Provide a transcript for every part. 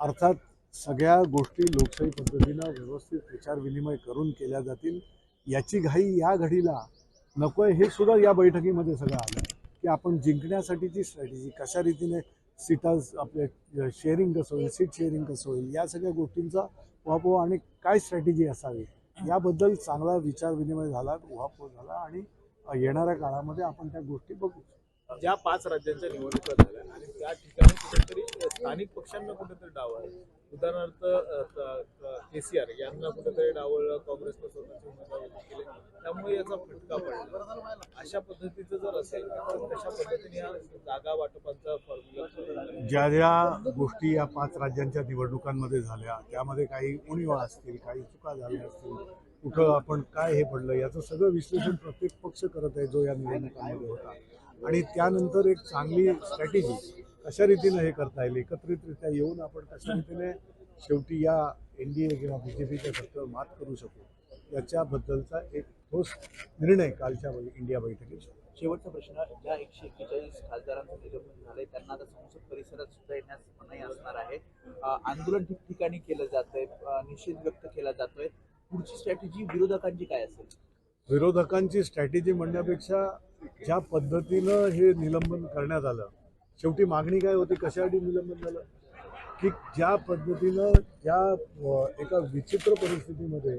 अर्थात सगळ्या गोष्टी लोकशाही पद्धतीनं व्यवस्थित विचार विनिमय करून केल्या जातील. याची घाई या घडीला नको आहे हे सुद्धा या बैठकीमध्ये सगळं आलं. की आपण जिंकण्यासाठीची स्ट्रॅटेजी कशा रीतीने सीटाज आपले शेअरिंग कसं होईल सीट शेअरिंग कसं होईल या सगळ्या गोष्टींचा उहापोह आणि काय स्ट्रॅटेजी असावी याबद्दल चांगला विचार विनिमय झाला उहापोह झाला आणि येणाऱ्या काळामध्ये आपण त्या गोष्टी बघू. ज्या पाच राज्यांच्या निवडणुका झाल्या आणि त्या ठिकाणी कुठेतरी स्थानिक पक्षांना कुठेतरी डावळलं उदाहरणार्थ केसीआर यांना कुठेतरी डावळलं काँग्रेस स्वतःचे उमेदवार केले. त्यामुळे याचा फटका पडला. अशा पद्धतीचं जर असेल तर कशा पद्धतीने या जागा वाटपांचा फॉर्म्युला ज्या ज्या गोष्टी या पाच राज्यांच्या निवडणुकांमध्ये झाल्या त्यामध्ये काही उणीवा असतील काही चुका झाल्या असतील कुठं आपण काय हे पडलं याचं सगळं विश्लेषण प्रत्येक पक्ष करत आहे जो या निवडणुकांमध्ये होता. आणि त्यानंतर एक चांगली स्ट्रॅटेजी कशा रीतीनं हे करता येईल? एकत्रितरित्या येऊन आपण कशा रीतीने शेवटी या एन डी ए किंवा बी जे पीच्या सत्तेवर मात करू शकू? याच्याबद्दलचा एक ठोस निर्णय कालच्या इंडिया बैठकीत. शेवटचा प्रश्न ज्या एकशे एक्केचाळीस खासदारांचं निलंबन झालंय त्यांना आता संसद परिसरात सुद्धा येण्यास मनाई असणार आहे. आंदोलन ठिकठिकाणी केलं जातंय अं, निषेध व्यक्त केला जातोय. पुढची स्ट्रॅटेजी विरोधकांची काय असेल? विरोधकांची स्ट्रॅटेजी म्हणण्यापेक्षा ज्या पद्धतीनं हे निलंबन करण्यात आलं शेवटी मागणी काय होती? कशासाठी निलंबन झालं? की ज्या पद्धतीनं ज्या एका विचित्र परिस्थितीमध्ये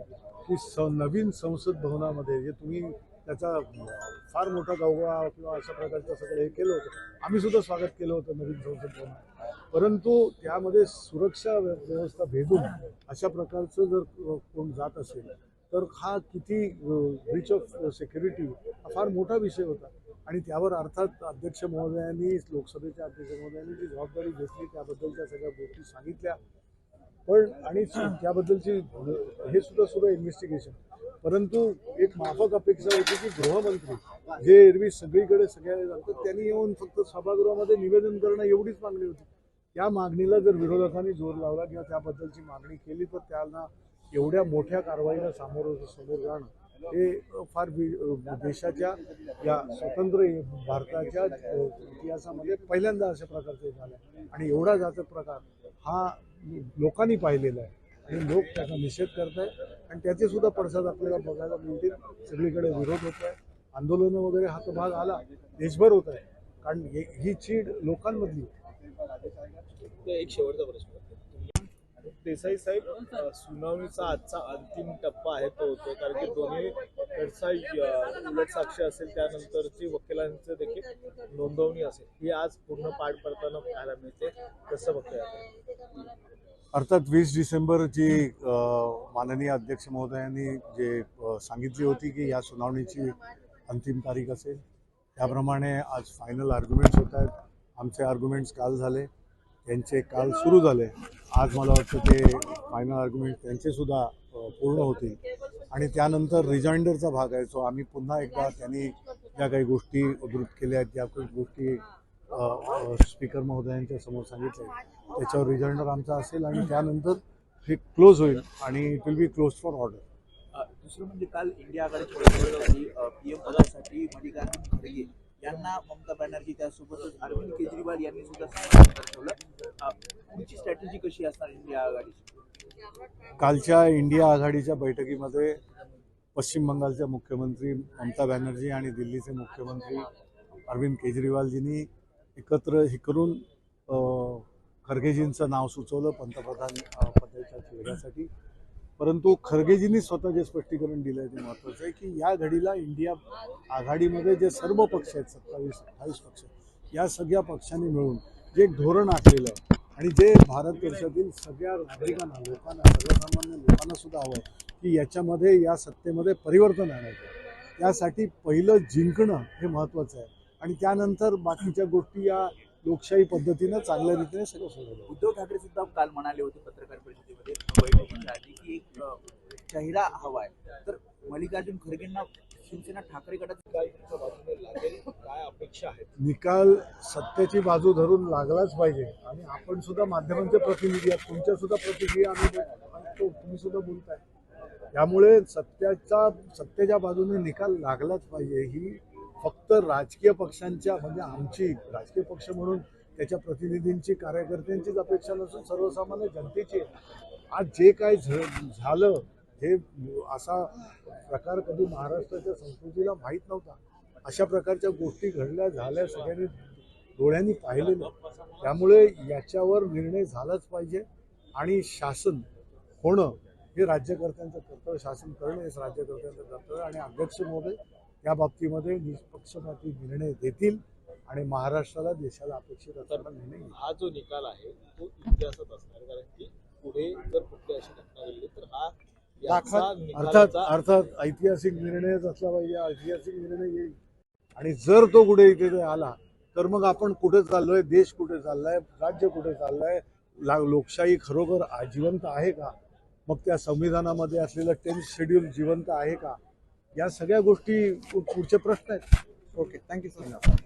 की स नवीन संसद भवनामध्ये जे तुम्ही त्याचा फार मोठा गावगा किंवा अशा प्रकारचं सगळं हे केलं होतं. आम्ही सुद्धा स्वागत केलं होतं नवीन संसद भवन परंतु त्यामध्ये सुरक्षा व्यवस्था भेदून अशा प्रकारचं जर कोण जात असेल तर हा किती ब्रीच ऑफ सिक्युरिटी हा फार मोठा विषय होता. आणि त्यावर अर्थात अध्यक्ष महोदयांनी लोकसभेच्या अध्यक्ष महोदयांनी जी जबाबदारी घेतली त्याबद्दलच्या सगळ्या गोष्टी सांगितल्या. पण आणि त्याबद्दलची हे सुद्धा सुद्धा इन्व्हेस्टिगेशन परंतु एक माफक अपेक्षा होती की गृहमंत्री जे एरवी सगळीकडे सगळ्या जातात त्यांनी येऊन फक्त सभागृहामध्ये निवेदन करणं एवढीच मागणी होती. त्या मागणीला जर विरोधकांनी जोर लावला किंवा त्याबद्दलची मागणी केली तर त्यांना एवढ्या मोठ्या कारवाईला सामोरं समोर जाणं हे फार वि- देशाच्या या स्वतंत्र भारताच्या इतिहासामध्ये पहिल्यांदा अशा प्रकारचे झाले. आणि एवढा जाचक प्रकार हा लोकांनी पाहिलेला आहे. आणि लोक त्याचा निषेध करत आहेत आणि त्याचे सुद्धा पडसाद आपल्याला बघायला मिळतील. सगळीकडे विरोध होत आहे आंदोलनं वगैरे हा तो भाग आला. देशभर होत आहे कारण हे- ही चीड लोकांमधली. एक शेवटचा प्रश्न. देसाई साहेब सुनावणीचा आजचा अंतिम टप्पा आहे तो होतो कारण की दोन्ही कडचा उलट साक्ष असेल त्यानंतरची वकिलांचं देखील नोंदवणी असेल. ही आज पूर्ण पाठ पडताना पाहायला मिळते. कसं बघता अर्थात वीस डिसेंबर जी माननीय अध्यक्ष महोदयांनी जे सांगितली होती की या सुनावणीची अंतिम तारीख असेल. त्याप्रमाणे आज फायनल आर्ग्युमेंट्स होत आहेत. आमचे आर्ग्युमेंट्स काल झाले. त्यांचे काल सुरू झाले. आज मला वाटतं ते फायनल आर्ग्युमेंट त्यांचेसुद्धा पूर्ण होतील. आणि त्यानंतर रिजाइंडरचा भाग आहे. सो आम्ही पुन्हा एकदा त्यांनी ज्या काही गोष्टी उद्धृत केल्या आहेत ज्या काही गोष्टी स्पीकर महोदयांच्या समोर सांगितल्या त्याच्यावर रिजाइंडर आमचा असेल आणि त्यानंतर हे क्लोज होईल आणि it will be close for order दुसरं म्हणजे काल इंडिया आघाडीची बैठक होती पीएम पदासाठी मल्लिकार्जुन खरगे यांना ममता बॅनर्जी त्यासोबतच अरविंद केजरीवाल यांनी सुद्धा पुढची स्ट्रॅटेजी कशी असणार इंडिया आघाडीची? कालच्या इंडिया आघाडीच्या बैठकीमध्ये पश्चिम बंगालच्या मुख्यमंत्री ममता बॅनर्जी आणि दिल्लीचे मुख्यमंत्री अरविंद केजरीवालजींनी एकत्र हे करून खरगेजींचं नाव सुचवलं पंतप्रधान पदाच्या चेहऱ्यासाठी. परंतु खरगेजींनी स्वतः जे स्पष्टीकरण दिलं आहे ते महत्त्वाचं आहे की या घडीला इंडिया आघाडीमध्ये जे सर्व पक्ष आहेत सत्तावीस अठ्ठावीस पक्ष या सगळ्या पक्षांनी मिळून जे एक धोरण आखलेलं आणि जे भारत देशातील सगळ्या नागरिकांना लोकांना सर्वसामान्य लोकांना सुद्धा हवं आहे की याच्यामध्ये या सत्तेमध्ये परिवर्तन आणायचं. त्यासाठी पहिलं जिंकणं हे महत्त्वाचं आहे. आणि त्यानंतर बाकीच्या गोष्टी या लोकशाही पद्धतीनं चांगल्या रीतीने सगळं सोडवलं. उद्धव ठाकरे सुद्धा काल म्हणाले होते पत्रकार परिषदेमध्ये बैठकीच्या आधी की एक चेहरा हवा आहे. तर मल्लिकार्जुन खरगेंना शिवसेना ठाकरे गटात काय बाजूने लागेल. काय अपेक्षा आहेत? निकाल सत्तेची बाजू धरून लागलाच पाहिजे. आणि आपण सुद्धा माध्यमांचे प्रतिनिधी आहात. तुमच्या सुद्धा प्रतिक्रिया आम्ही तुम्ही सुद्धा बोलताय. त्यामुळे सत्याचा सत्तेच्या बाजूने निकाल लागलाच पाहिजे. ही फक्त राजकीय पक्षांच्या म्हणजे आमची राजकीय पक्ष म्हणून त्याच्या प्रतिनिधींची कार्यकर्त्यांचीच अपेक्षा नसून सर्वसामान्य जनतेची आज जे काय झ- झालं हे असा प्रकार कधी महाराष्ट्राच्या संस्कृतीला माहीत नव्हता. अशा प्रकारच्या गोष्टी घडल्या झाल्या सगळ्यांनी डोळ्यांनी पाहिलेलं. त्यामुळे याच्यावर निर्णय झालाच पाहिजे आणि शासन होणं हे राज्यकर्त्यांचं कर्तव्य शासन करणं हे राज्यकर्त्यांचं कर्तव्य आणि अध्यक्ष महोदय या बाबतीमध्ये निष्पक्षपाती निर्णय देतील आणि महाराष्ट्राला देशाला अपेक्षित असताना निर्णय हा जो निकाल आहे तो इतिहासात असणार कारण की पुढे जर कुठली अशी घटना घडली तर हा अर्थात अर्थात ऐतिहासिक निर्णयच असला पाहिजे ऐतिहासिक निर्णय येईल. आणि जर तो कुठे इथे आला तर मग आपण कुठे चाललोय देश कुठे चाललाय राज्य कुठे चाललंय ला- लोकशाही खरोखर जिवंत आहे का? मग त्या संविधानामध्ये असलेलं टेन्थ शेड्यूल जिवंत आहे का? या सगळ्या गोष्टी पुढचे प्रश्न आहेत. Okay thank you so much